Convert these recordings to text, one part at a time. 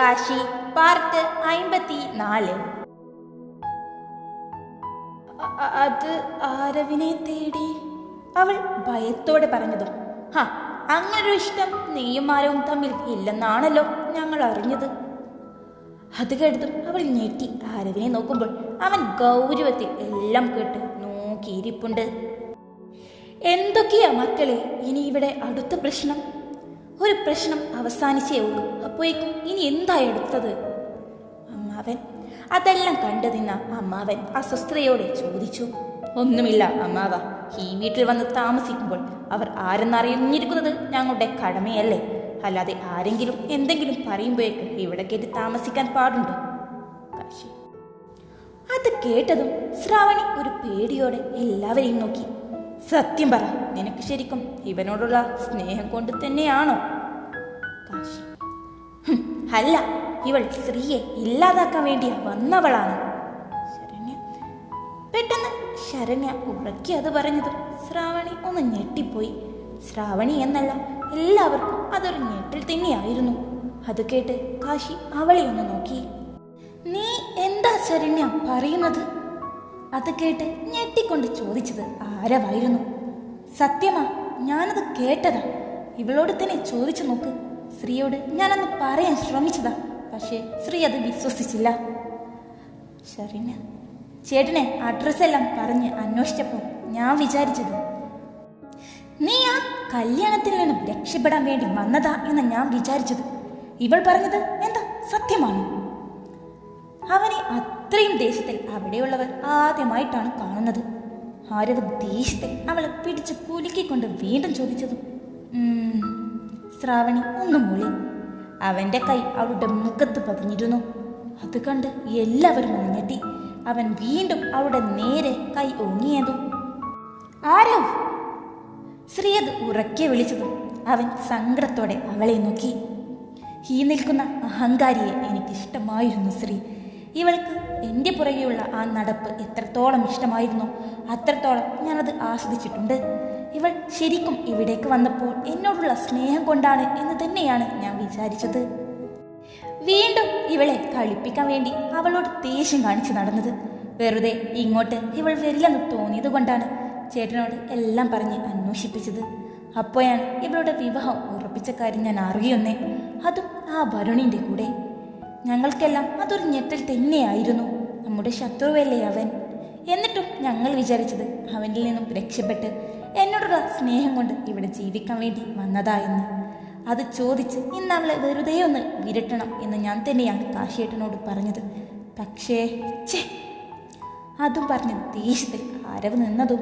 Kashi part അയിമ്പത്തി നാല് അത് ആരവിനെ തേടി? അവൾ ഭയത്തോടെ പറഞ്ഞതും ഹാ അങ്ങനൊരു ഇഷ്ടം നീയും ആരവും തമ്മിൽ ഇല്ലെന്നാണല്ലോ ഞങ്ങൾ അറിഞ്ഞത്. അത് കേട്ടതും അവൾ ഞെട്ടി ആരവിനെ നോക്കുമ്പോൾ അവൻ ഗൗരവത്തിൽ എല്ലാം കേട്ട് നോക്കിയിരിപ്പുണ്ട്. എന്തൊക്കെയാ മക്കളെ ഇനി ഇവിടെ അടുത്ത പ്രശ്നം? ഒരു പ്രശ്നം അവസാനിച്ചേ ഉള്ളൂ. അപ്പോഴേക്കും ഇനി എന്താ എടുത്തത്? അമ്മാവൻ. അതെല്ലാം കണ്ടു നിന്ന അമ്മാവൻ അസ്വസ്ഥതയോടെ ചോദിച്ചു. ഒന്നുമില്ല അമ്മാവ. ഈ വീട്ടിൽ വന്ന് താമസിക്കുമ്പോൾ അവർ ആരെന്നറിഞ്ഞിരിക്കുന്നത് ഞങ്ങളുടെ കടമയല്ലേ? അല്ലാതെ ആരെങ്കിലും എന്തെങ്കിലും പറയുമ്പോഴേക്ക് ഇവിടെ കയറ്റി താമസിക്കാൻ പാടുണ്ട്? അത് കേട്ടതും ശ്രാവണി ഒരു പേടിയോടെ എല്ലാവരെയും നോക്കി. സത്യം പറ. നിനക്ക് ശരിക്കും ഇവനോടുള്ള സ്നേഹം കൊണ്ട് തന്നെയാണോ? കാശി. "ഹും, അല്ല ഇവൾ സ്ത്രീയെ ഇല്ലാതാക്കാൻ വേണ്ടി വന്നവളാണ്. ശരണ്യ. പെട്ടെന്ന് ശരണ്യ ഉറക്കി അത് പറഞ്ഞത് ശ്രാവണി ഒന്ന് ഞെട്ടിപ്പോയി. ശ്രാവണി എന്നല്ല എല്ലാവർക്കും അതൊരു ഞെട്ടിൽ തന്നെയായിരുന്നു. അത് കേട്ട് കാശി അവളെ ഒന്ന് നോക്കി. നീ എന്താ ശരണ്യ പറയുന്നത്? അത് കേട്ട് ഞെട്ടിക്കൊണ്ട് ചോദിച്ചത് ആരവായിരുന്നു. സത്യമാ ഞാനത് കേട്ടതാ. ഇവളോട് തന്നെ ചോദിച്ചു നോക്ക്. ശ്രീയോട് ഞാനന്ന് പറയാൻ ശ്രമിച്ചതാ. പക്ഷേ ശ്രീ അത് വിശ്വസിച്ചില്ല. ശരണ്യ ചേട്ടനെ അഡ്രസ്സെല്ലാം പറഞ്ഞ് അന്വേഷിച്ചപ്പോൾ ഞാൻ വിചാരിച്ചത് നീ ആ കല്യാണത്തിൽ നിന്നും രക്ഷപ്പെടാൻ വേണ്ടി വന്നതാ എന്ന് ഞാൻ വിചാരിച്ചത്. ഇവൾ പറഞ്ഞത് എന്താ സത്യമാണ്. അവനെ അത്രയും ദേഷ്യത്തിൽ അവിടെയുള്ളവർ ആദ്യമായിട്ടാണ് കാണുന്നത്. ആരവ് ദേഷ്യത്തിൽ അവളെ പിടിച്ച് കുലുക്കിക്കൊണ്ട് വീണ്ടും ചോദിച്ചതും. ശ്രാവണി ഒന്ന് മൂളി. അവന്റെ കൈ അവളുടെ മുഖത്ത് പതിഞ്ഞിരുന്നു. അത് കണ്ട് എല്ലാവരും ഒന്ന് ഞെട്ടി അവൻ വീണ്ടും അവളുടെ നേരെ കൈ ഓങ്ങിയതും ആരോ? ശ്രീ അത് ഉറക്കെ വിളിച്ചതും അവൻ സങ്കടത്തോടെ അവളെ നോക്കി. ഈ നിൽക്കുന്ന അഹങ്കാരിയെ എനിക്കിഷ്ടമായിരുന്നു ശ്രീ. ഇവൾക്ക് എന്റെ പുറകെയുള്ള ആ നടപ്പ് എത്രത്തോളം ഇഷ്ടമായിരുന്നു അത്രത്തോളം ഞാനത് ആസ്വദിച്ചിട്ടുണ്ട്. ഇവൾ ശരിക്കും ഇവിടേക്ക് വന്നപ്പോൾ എന്നോടുള്ള സ്നേഹം കൊണ്ടാണ് എന്ന് തന്നെയാണ് ഞാൻ വിചാരിച്ചത്. വീണ്ടും ഇവളെ കളിപ്പിക്കാൻ വേണ്ടി അവളോട് ദേഷ്യം കാണിച്ചു നടന്നത്. വെറുതെ ഇങ്ങോട്ട് ഇവൾ വരില്ലെന്ന് തോന്നിയത് കൊണ്ടാണ് ചേട്ടനോട് എല്ലാം പറഞ്ഞ് അന്വേഷിപ്പിച്ചത്. അപ്പോഴാണ് ഇവളുടെ വിവാഹം ഉറപ്പിച്ച കാര്യം ഞാൻ അറിയുന്നേ. അതും ആ വരുണിന്റെ കൂടെ. ഞങ്ങൾക്കെല്ലാം അതൊരു ഞെട്ടൽ തന്നെയായിരുന്നു. നമ്മുടെ ശത്രുവല്ലേ അവൻ? എന്നിട്ടും ഞങ്ങൾ വിചാരിച്ചത് അവനിൽ നിന്നും രക്ഷപ്പെട്ട് എന്നോടുള്ള സ്നേഹം കൊണ്ട് ഇവിടെ ജീവിക്കാൻ വേണ്ടി വന്നതായെന്ന് അത് ചോദിച്ച് ഇന്ന് അവളെ വെറുതെ ഒന്ന് വിരട്ടണം എന്ന് ഞാൻ തന്നെയാണ് കാശിയേട്ടനോട് പറഞ്ഞത്. പക്ഷേ അതും പറഞ്ഞ് ദേഷ്യത്തിൽ ആരവ് നിന്നതും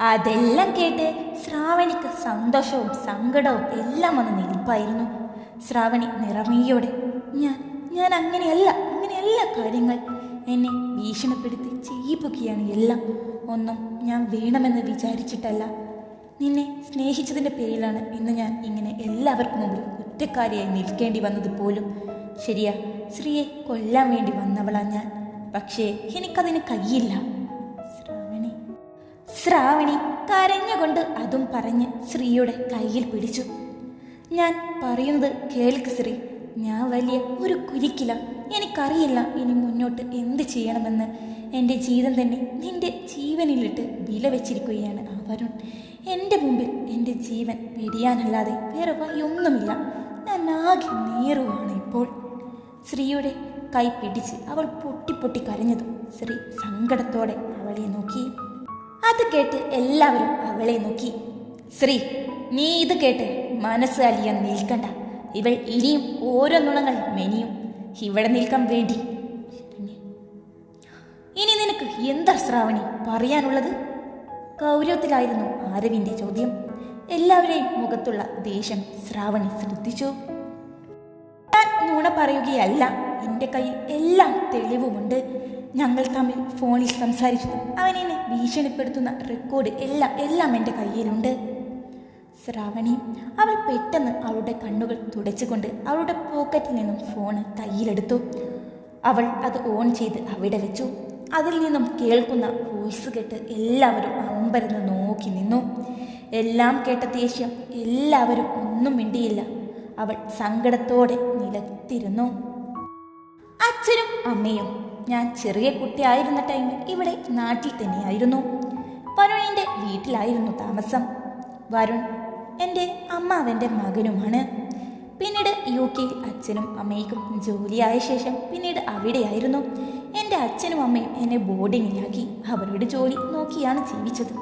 അതെല്ലാം കേട്ട് ശ്രാവണിക്ക് സന്തോഷവും സങ്കടവും എല്ലാം വന്ന് നിൽപ്പായിരുന്നു. ശ്രാവണി നിറമീയോടെ ഞാൻ ഞാൻ അങ്ങനെയല്ല അങ്ങനെയല്ല കാര്യങ്ങൾ. എന്നെ ഭീഷണിപ്പെടുത്തി ചെയ്യിപ്പിക്കുകയാണ് എല്ലാം. ഒന്നും ഞാൻ വേണമെന്ന് വിചാരിച്ചിട്ടല്ല. നിന്നെ സ്നേഹിച്ചതിന്റെ പേരിലാണ് ഇന്ന് ഞാൻ ഇങ്ങനെ എല്ലാവർക്കും മുമ്പിൽ കുറ്റക്കാരിയായി നിൽക്കേണ്ടി വന്നത് പോലും. ശരിയാ ശ്രീയെ കൊല്ലാൻ വേണ്ടി വന്നവളാ ഞാൻ. പക്ഷേ എനിക്കതിന് കഴിയില്ല ശ്രാവണി. ശ്രാവണി കരഞ്ഞുകൊണ്ട് അതും പറഞ്ഞ് ശ്രീയുടെ കയ്യിൽ പിടിച്ചു. ഞാൻ പറയുന്നത് കേൾക്ക് ശ്രീ ഞാൻ വലിയ ഒരു കുരിക്കില. എനിക്കറിയില്ല ഇനി മുന്നോട്ട് എന്ത് ചെയ്യണമെന്ന്. എന്റെ ജീവിതം തന്നെ നിന്റെ ജീവനിലിട്ട് വില വെച്ചിരിക്കുകയാണ് ആ വരുൺ. എന്റെ മുമ്പിൽ എന്റെ ജീവൻ വെടിയാനല്ലാതെ വേറെ വഴിയൊന്നുമില്ല. ഞാൻ ആകെ നേറുവാണ് ഇപ്പോൾ. ശ്രീയുടെ കൈ പിടിച്ച് അവൾ പൊട്ടി പൊട്ടി കരഞ്ഞതും ശ്രീ സങ്കടത്തോടെ അവളെ നോക്കി. അത് കേട്ട് എല്ലാവരും അവളെ നോക്കി. ശ്രീ നീ ഇത് കേട്ട് മനസ്സ് അലിയാൻ നിൽക്കണ്ട. ഇവൾ ഇനിയും ഓരോ നുണങ്ങൾ മെനിയും. ഇവിടെ നിൽക്കാൻ വേണ്ടി ഇനി നിനക്ക് എന്താ ശ്രാവണി പറയാനുള്ളത്? കൗരവത്തിലായിരുന്നു ആരവിന്റെ ചോദ്യം. എല്ലാവരെയും മുഖത്തുള്ള ദേഷ്യം ശ്രാവണി ശ്രദ്ധിച്ചു. ഞാൻ നുണ പറയുകയല്ല. എന്റെ കയ്യിൽ എല്ലാം തെളിവുമുണ്ട്. ഞങ്ങൾ തമ്മിൽ ഫോണിൽ സംസാരിച്ചതും അവൻ എന്നെ ഭീഷണിപ്പെടുത്തുന്ന റെക്കോർഡ് എല്ലാം എല്ലാം എന്റെ കയ്യിലുണ്ട്. ശ്രാവണി അവൾ പെട്ടെന്ന് അവളുടെ കണ്ണുകൾ തുടച്ചുകൊണ്ട് അവളുടെ പോക്കറ്റിൽ നിന്നും ഫോണ് കയ്യിലെടുത്തു. അവൾ അത് ഓൺ ചെയ്ത് അവിടെ വെച്ചു. അതിൽ നിന്നും കേൾക്കുന്ന വോയിസ് കേട്ട് എല്ലാവരും അമ്പരന്ന് നോക്കി നിന്നു. എല്ലാം കേട്ട ദേഷ്യം എല്ലാവരും ഒന്നും മിണ്ടിയില്ല. അവൾ സങ്കടത്തോടെ നിലത്തിരുന്നു. അച്ഛനും അമ്മയും ഞാൻ ചെറിയ കുട്ടിയായിരുന്ന ടൈമിൽ ഇവിടെ നാട്ടിൽ തന്നെയായിരുന്നു. വരുണിന്റെ വീട്ടിലായിരുന്നു താമസം. വരുൺ എന്റെ അമ്മാവന്റെ മകനുമാണ്. പിന്നീട് യു കെയിൽ അച്ഛനും അമ്മയ്ക്കും ജോലിയായ ശേഷം പിന്നീട് അവിടെയായിരുന്നു. എന്റെ അച്ഛനും അമ്മയും എന്നെ ബോർഡിങ്ങിലാക്കി. അവരുടെ ജോലി നോക്കിയാണ് ജീവിച്ചത്.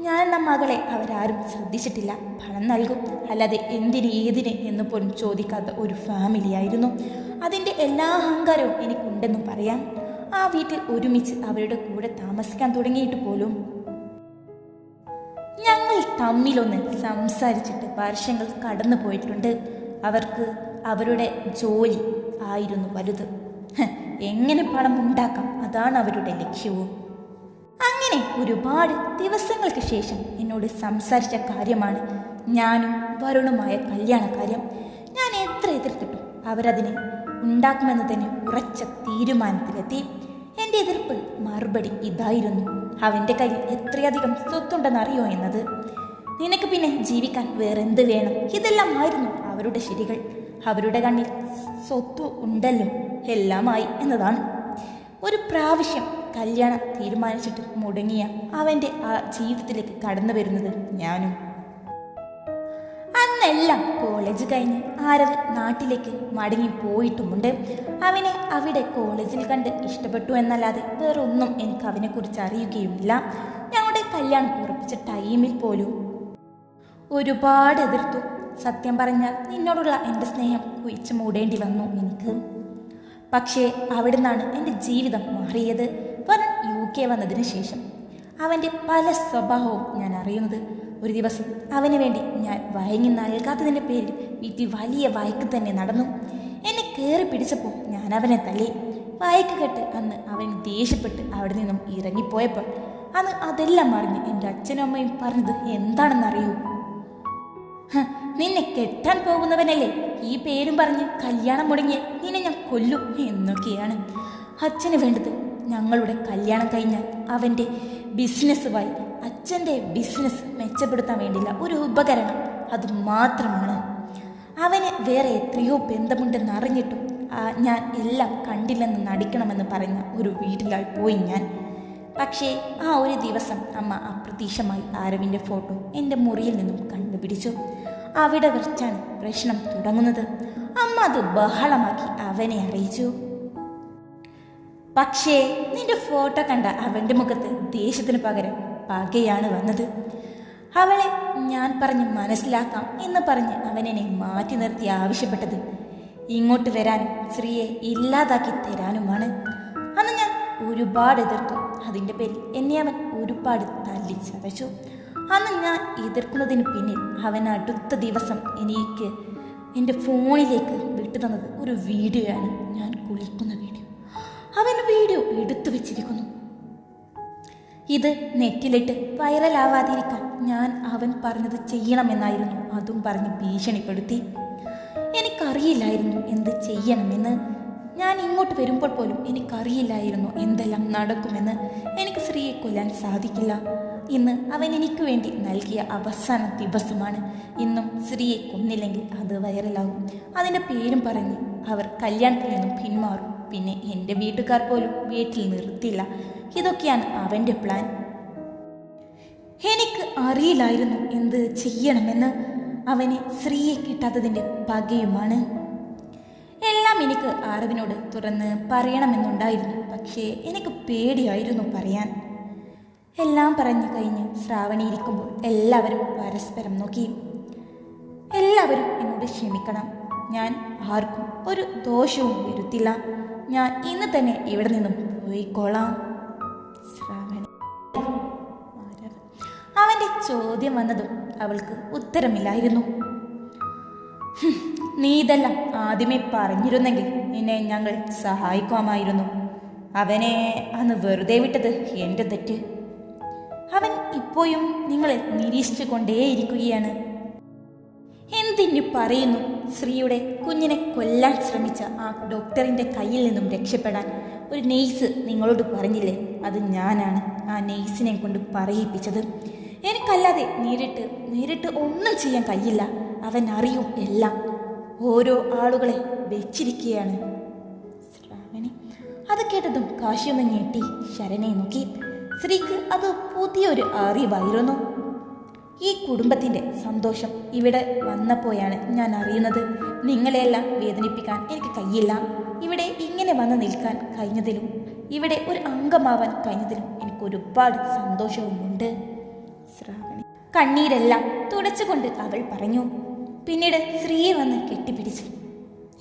ഞാൻ എന്ന മകളെ അവരാരും ശ്രദ്ധിച്ചിട്ടില്ല. പണം നൽകും. അല്ലാതെ എന്തിന് ഏതിന് എന്ന് പോലും ചോദിക്കാത്ത ഒരു ഫാമിലിയായിരുന്നു അതിന്റെ എല്ലാ അഹങ്കാരവും എനിക്കുണ്ടെന്നും പറയാം. ആ വീട്ടിൽ ഒരുമിച്ച് അവരുടെ കൂടെ താമസിക്കാൻ തുടങ്ങിയിട്ട് പോലും. ഞങ്ങൾ തമ്മിലൊന്ന് സംസാരിച്ചിട്ട് വർഷങ്ങൾ കടന്നു പോയിട്ടുണ്ട് അവർക്ക് അവരുടെ ജോലി ആയിരുന്നു വലുത്. എങ്ങനെ പണം ഉണ്ടാക്കാം? അതാണ് അവരുടെ ലക്ഷ്യവും. അങ്ങനെ ഒരുപാട് ദിവസങ്ങൾക്ക് ശേഷം എന്നോട് സംസാരിച്ച കാര്യമാണ് ഞാനും വരുണുമായ കല്യാണ കാര്യം ഞാൻ എത്ര എതിർത്തിട്ടു അവരതിനെ ഉണ്ടാക്കുമെന്ന് തന്നെ ഉറച്ച തീരുമാനത്തിലെത്തി. എന്റെ എതിർപ്പ് മറുപടി ഇതായിരുന്നു. അവന്റെ കയ്യിൽ എത്രയധികം സ്വത്തുണ്ടെന്നറിയോ എന്നത്? നിനക്ക് പിന്നെ ജീവിക്കാൻ വേറെന്ത് വേണം? ഇതെല്ലാം ആയിരുന്നു അവരുടെ ശരികൾ അവരുടെ കണ്ണിൽ സ്വത്ത് ഉണ്ടല്ലോ എല്ലാമായി എന്നതാണ്. ഒരു പ്രാവശ്യം കല്യാണം തീരുമാനിച്ചിട്ട് മുടങ്ങിയ അവന്റെ ആ ജീവിതത്തിലേക്ക് കടന്നു വരുന്നത് ഞാനും. അന്നെല്ലാം കോളേജ് കഴിഞ്ഞ് ആരവ് നാട്ടിലേക്ക് മടങ്ങി പോയിട്ടുമുണ്ട്. അവനെ അവിടെ കോളേജിൽ കണ്ട് ഇഷ്ടപ്പെട്ടു എന്നല്ലാതെ വേറൊന്നും എനിക്ക് അവനെക്കുറിച്ച് അറിയുകയുമില്ല. ഞങ്ങളുടെ കല്യാണം ഉറപ്പിച്ച ടൈമിൽ പോലും ഒരുപാട് എതിർത്തു. സത്യം പറഞ്ഞാൽ നിന്നോടുള്ള എന്റെ സ്നേഹം കുഴിച്ചു മൂടേണ്ടി വന്നു എനിക്ക്. പക്ഷേ അവിടെ നിന്നാണ് എന്റെ ജീവിതം മാറിയത്. വരൻ യു കെ വന്നതിന് ശേഷം അവന്റെ പല സ്വഭാവവും ഞാൻ അറിയുന്നത്. ഒരു ദിവസം അവന് വേണ്ടി ഞാൻ വയങ്ങി നൽകാത്തതിന്റെ പേരിൽ വീട്ടിൽ വലിയ വയക്ക് തന്നെ നടന്നു. എന്നെ കയറി പിടിച്ചപ്പോൾ ഞാൻ അവനെ തല്ലി. വയക്ക് കെട്ട് അന്ന് അവൻ ദേഷ്യപ്പെട്ട് അവിടെ നിന്നും ഇറങ്ങിപ്പോയപ്പോൾ അന്ന് അതെല്ലാം അറിഞ്ഞ് എന്റെ അച്ഛനും അമ്മയും പറഞ്ഞത് എന്താണെന്നറിയൂ. നിന്നെ കെട്ടാൻ പോകുന്നവനല്ലേ? ഈ പേരും പറഞ്ഞ് കല്യാണം മുടങ്ങിയ നിന്നെ ഞാൻ കൊല്ലും എന്നൊക്കെയാണ് അച്ഛന് വേണ്ടത്. ഞങ്ങളുടെ കല്യാണം കഴിഞ്ഞാൽ അവന്റെ ബിസിനസ്സുമായി അച്ഛന്റെ ബിസിനസ് മെച്ചപ്പെടുത്താൻ വേണ്ടിയുള്ള ഒരു ഉപകരണം അത് മാത്രമാണ്. അവന് വേറെ എത്രയോ ബന്ധമുണ്ടെന്ന് അറിഞ്ഞിട്ടും ഞാൻ എല്ലാം കണ്ടില്ലെന്ന് നടിക്കണമെന്ന് പറഞ്ഞ ഒരു വീട്ടിലായി പോയി ഞാൻ. പക്ഷേ ആ ഒരു ദിവസം അമ്മ അപ്രതീക്ഷമായി ആരവിന്റെ ഫോട്ടോ എന്റെ മുറിയിൽ നിന്നും കണ്ടുപിടിച്ചു. അവിടെ വെച്ചാണ് പ്രശ്നം തുടങ്ങുന്നത്. അമ്മ അത് ബഹളമാക്കി അവനെ അറിയിച്ചു. പക്ഷേ നിന്റെ ഫോട്ടോ കണ്ട അവന്റെ മുഖത്ത് ദേഷ്യത്തിന് പകരം പകയാണ് വന്നത്. അവളെ ഞാൻ പറഞ്ഞ് മനസ്സിലാക്കാം എന്ന് പറഞ്ഞ് അവനെന്നെ മാറ്റി നിർത്തി ആവശ്യപ്പെട്ടത്. ഇങ്ങോട്ട് വരാൻ സ്ത്രീയെ ഇല്ലാതാക്കി തരാനുമാണ്. അന്ന് ഞാൻ ഒരുപാട് എതിർത്തു. അതിന്റെ പേരിൽ എന്നെ അവൻ ഒരുപാട് തല്ലി ചതച്ചു അന്ന് ഞാൻ എതിർക്കുന്നതിന് പിന്നിൽ അവൻ അടുത്ത ദിവസം എനിക്ക് എന്റെ ഫോണിലേക്ക് വിട്ടു തന്നത് ഒരു വീഡിയോ ആണ് ഞാൻ കുളിക്കുന്ന വീഡിയോ. അവൻ വീഡിയോ എടുത്തു വെച്ചിരിക്കുന്നു. ഇത് നെറ്റിലിട്ട് വൈറലാവാതിരിക്കാൻ ഞാൻ അവൻ പറഞ്ഞത് ചെയ്യണമെന്നായിരുന്നു. അതും പറഞ്ഞ് ഭീഷണിപ്പെടുത്തി. എനിക്കറിയില്ലായിരുന്നു എന്ത് ചെയ്യണമെന്ന്. ഇങ്ങോട്ട് വരുമ്പോൾ പോലും എനിക്കറിയില്ലായിരുന്നു എന്തെല്ലാം നടക്കുമെന്ന് എനിക്ക് സ്ത്രീയെ കൊല്ലാൻ സാധിക്കില്ല. ഇന്ന് അവൻ എനിക്ക് വേണ്ടി നൽകിയ അവസാന ദിവസമാണ്. ഇന്നും സ്ത്രീയെ കൊന്നില്ലെങ്കിൽ അത് വൈറലാകും. അതിന്റെ പേരും പറഞ്ഞ് അവർ കല്യാണത്തിൽ നിന്നും പിന്മാറും. പിന്നെ എന്റെ വീട്ടുകാർ പോലും വീട്ടിൽ നിർത്തില്ല ഇതൊക്കെയാണ് അവന്റെ പ്ലാൻ. എനിക്ക് അറിയില്ലായിരുന്നു എന്ത് ചെയ്യണമെന്ന്. അവന് സ്ത്രീയെ കിട്ടാത്തതിന്റെ പകയുമാണ്. എല്ലാം എനിക്ക് അറിവിനോട് തുറന്ന് പറയണമെന്നുണ്ടായിരുന്നു. പക്ഷേ എനിക്ക് പേടിയായിരുന്നു പറയാൻ. എല്ലാം പറഞ്ഞു കഴിഞ്ഞ് ശ്രാവണി ഇരിക്കുമ്പോൾ എല്ലാവരും പരസ്പരം നോക്കി. എല്ലാവരും എന്നോട് ക്ഷമിക്കണം. ഞാൻ ആർക്കും ഒരു ദോഷവും വരുത്തില്ല. ഞാൻ ഇന്ന് തന്നെ ഇവിടെ നിന്നും പോയിക്കോളാം. ശ്രാവണി. അവന്റെ ചോദ്യം വന്നതും അവൾക്ക് ഉത്തരമില്ലായിരുന്നു. ഹും, നീ ഇതെല്ലാം ആദ്യമേ പറഞ്ഞിരുന്നെങ്കിൽ നിന്നെ ഞങ്ങൾ സഹായിക്കാമായിരുന്നു. അവനെ അന്ന് വെറുതെ വിട്ടത് എന്റെ തെറ്റ്. അവൻ ഇപ്പോഴും നിങ്ങളെ നിരീക്ഷിച്ചു കൊണ്ടേയിരിക്കുകയാണ് എന്തിനു പറയുന്നു? ശ്രീയുടെ കുഞ്ഞിനെ കൊല്ലാൻ ശ്രമിച്ച ആ ഡോക്ടറിന്റെ കയ്യിൽ നിന്നും രക്ഷപ്പെടാൻ ഒരു നെയ്സ് നിങ്ങളോട് പറഞ്ഞില്ലേ? അത് ഞാനാണ് ആ നെയ്സിനെ കൊണ്ട് പറയിപ്പിച്ചത്. എനിക്കല്ലാതെ നേരിട്ട് നേരിട്ട് ഒന്നും ചെയ്യാൻ കഴിയില്ല. അവൻ അറിയും എല്ലാം. ഓരോ ആളുകളെ വെച്ചിരിക്കുകയാണ്. ശ്രാവണി അത് കേട്ടതും കാശിയൊന്ന് ഞെട്ടി ശരനെ നോക്കി. സ്ത്രീക്ക് അത് പുതിയൊരു അറിവായിരുന്നു. ഈ കുടുംബത്തിന്റെ സന്തോഷം ഇവിടെ വന്നപ്പോഴാണ് ഞാൻ അറിയുന്നത്. നിങ്ങളെയെല്ലാം വേദനിപ്പിക്കാൻ എനിക്ക് കഴിയില്ല. ഇവിടെ ഇങ്ങനെ വന്ന് നിൽക്കാൻ കഴിഞ്ഞതിലും ഇവിടെ ഒരു അംഗമാവാൻ കഴിഞ്ഞതിലും എനിക്ക് ഒരുപാട് സന്തോഷവുമുണ്ട്. ശ്രാവണി കണ്ണീരെല്ലാം തുടച്ചുകൊണ്ട് അവൾ പറഞ്ഞു പിന്നീട് സ്ത്രീയെ വന്ന് കെട്ടിപ്പിടിച്ചു.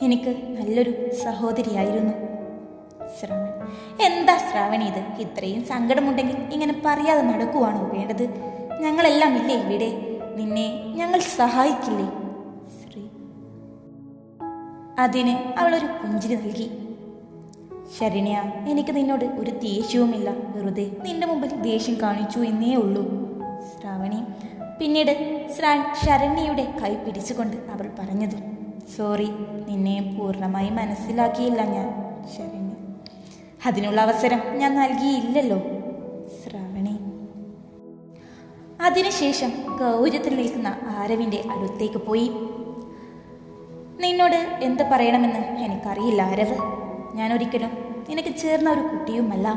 എനിക്ക് നല്ലൊരു സഹോദരിയായിരുന്നു. ശ്രാവണി എന്താ ശ്രാവണി ഇത്? ഇത്രയും സങ്കടമുണ്ടെങ്കിൽ ഇങ്ങനെ പറയാതെ നടക്കുവാണോ വേണ്ടത്? ഞങ്ങളെല്ലാം ഇല്ലേ ഇവിടെ? നിന്നെ ഞങ്ങൾ സഹായിക്കില്ലേ? ശ്രീ. അതിന് അവളൊരു പുഞ്ചിരി നൽകി. ശരണ്യ എനിക്ക് നിന്നോട് ഒരു ദേഷ്യവുമില്ല. വെറുതെ നിന്റെ മുമ്പിൽ ദേഷ്യം കാണിച്ചു എന്നേ ഉള്ളൂ. ശ്രാവണി പിന്നീട് ശരണ്യയുടെ കൈ പിടിച്ചുകൊണ്ട് അവൾ പറഞ്ഞത് സോറി നിന്നെ പൂർണമായി മനസ്സിലാക്കിയില്ല ഞാൻ ശരണ്യ. അതിനുള്ള അവസരം ഞാൻ നൽകിയില്ലല്ലോ ശ്രാവണി. അതിനുശേഷം ഗൗരവത്തിൽ നിൽക്കുന്ന ആരവിന്റെ അടുത്തേക്ക് പോയി. നിന്നോട് എന്ത് പറയണമെന്ന് എനിക്കറിയില്ല ആരവ്. ഞാൻ ഒരിക്കലും നിനക്ക് ചേർന്ന ഒരു കുട്ടിയുമല്ല.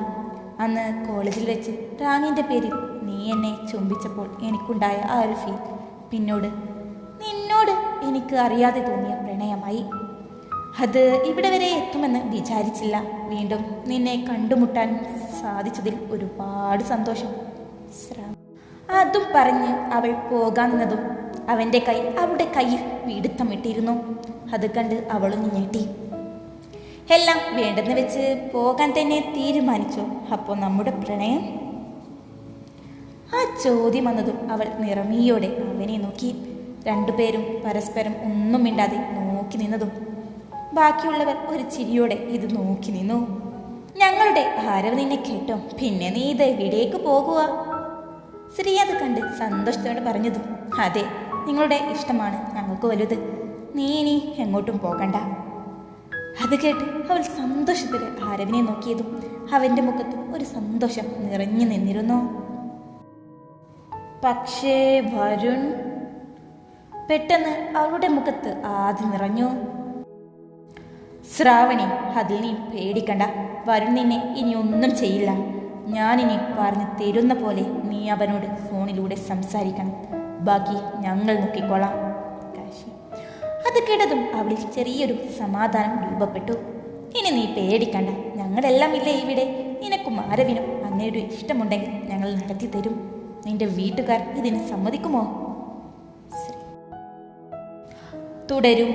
അന്ന് കോളേജിൽ വെച്ച് റാങ്ങിന്റെ പേരിൽ നീ എന്നെ ചുംബിച്ചപ്പോൾ എനിക്കുണ്ടായ ആ ഒരു ഫീൽ പിന്നോട് നിന്നോട് എനിക്ക് അറിയാതെ തോന്നിയ പ്രണയമായി. അത് ഇവിടെ വരെ എത്തുമെന്ന് വിചാരിച്ചില്ല. വീണ്ടും നിന്നെ കണ്ടുമുട്ടാൻ സാധിച്ചതിൽ ഒരുപാട് സന്തോഷം. അതും പറഞ്ഞ് അവൾ പോകാൻ നിന്നതും അവന്റെ കൈ അവളുടെ കയ്യിൽ പിടുത്തമിട്ടിരുന്നു. അത് കണ്ട് അവളും ഞെട്ടി. എല്ലാം വേണ്ടെന്ന് വെച്ച് പോകാൻ തന്നെ തീരുമാനിച്ചു? അപ്പോൾ നമ്മുടെ പ്രണയം? ആ ചോദ്യം വന്നതും അവൾ നിറമിയോടെ അവനെ നോക്കി. രണ്ടുപേരും പരസ്പരം ഒന്നും മിണ്ടാതെ നോക്കി നിന്നതും ബാക്കിയുള്ളവർ ഒരു ചിരിയോടെ ഇത് നോക്കി നിന്നു. ഞങ്ങളുടെ ഭാരവ് നിന്നെ കേട്ടോ. പിന്നെ നീ ഇത് എവിടേക്ക് പോകുക ശ്രീ അത് കണ്ട് സന്തോഷത്തോടെ പറഞ്ഞതും അതെ നിങ്ങളുടെ ഇഷ്ടമാണ് ഞങ്ങൾക്ക് വലുത്. നീ ഇനി എങ്ങോട്ടും പോകണ്ട. അത് കേട്ട് അവൾ സന്തോഷത്തിൽ ആരവിനെ നോക്കിയതും അവന്റെ മുഖത്തും ഒരു സന്തോഷം നിറഞ്ഞു നിന്നിരുന്നു. പക്ഷേ വരുൺ പെട്ടെന്ന് അവളുടെ മുഖത്ത് ആദ്യം നിറഞ്ഞു. ശ്രാവണി അതിൽ നീ പേടിക്കണ്ട. വരുൺ നിന്നെ ഇനി ഒന്നും ചെയ്യില്ല. ഞാനിനി പറഞ്ഞു തരുന്ന പോലെ നീ അവനോട് ഫോണിലൂടെ സംസാരിക്കണം. ബാക്കി ഞങ്ങൾ നോക്കിക്കോളാം. കാശി. അത് കേട്ടതും അവളിൽ ചെറിയൊരു സമാധാനം രൂപപ്പെട്ടു. ഇനി നീ പേടിക്കണ്ട. ഞങ്ങളെല്ലാം ഇല്ലേ ഇവിടെ? നിനക്കും ആരവിനും അങ്ങനെയൊരു ഇഷ്ടമുണ്ടെങ്കിൽ ഞങ്ങൾ നടത്തി തരും നിന്റെ വീട്ടുകാർ ഇതിന് സമ്മതിക്കുമോ? തുടരും.